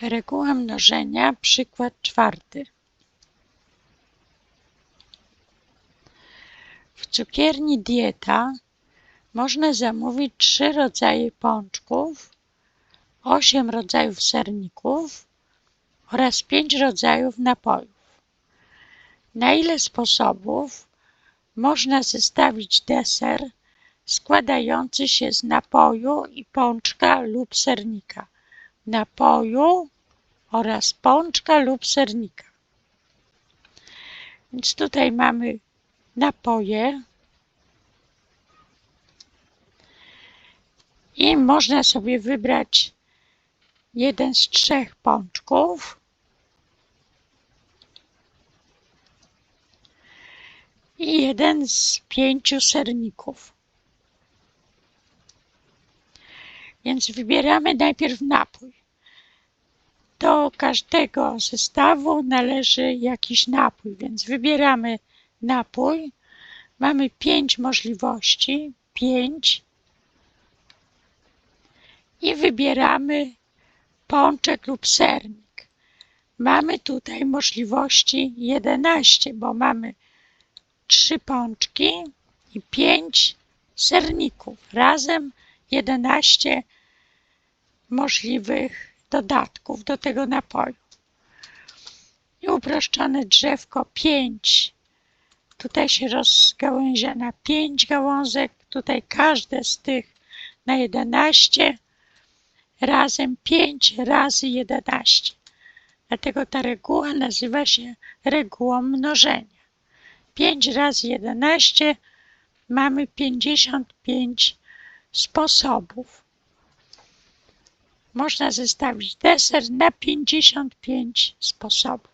Reguła mnożenia, przykład czwarty. W cukierni Dieta można zamówić trzy rodzaje pączków, osiem rodzajów serników oraz pięć rodzajów napojów. Na ile sposobów można zestawić deser składający się z napoju i pączka lub sernika? Napoju oraz pączka lub sernika. Więc tutaj mamy napoje i można sobie wybrać jeden z trzech pączków i jeden z pięciu serników. Więc wybieramy najpierw napój. Do każdego zestawu należy jakiś napój, więc wybieramy napój. Mamy pięć możliwości, pięć. I wybieramy pączek lub sernik. Mamy tutaj możliwości 11, bo mamy trzy pączki i pięć serników. Razem 11 możliwych dodatków do tego napoju. I uproszczone drzewko 5. Tutaj się rozgałęzia na 5 gałązek. Tutaj każde z tych na 11. Razem 5 razy 11. Dlatego ta reguła nazywa się regułą mnożenia. 5 razy 11 mamy 55 sposobów. Można zestawić deser na 55 sposobów.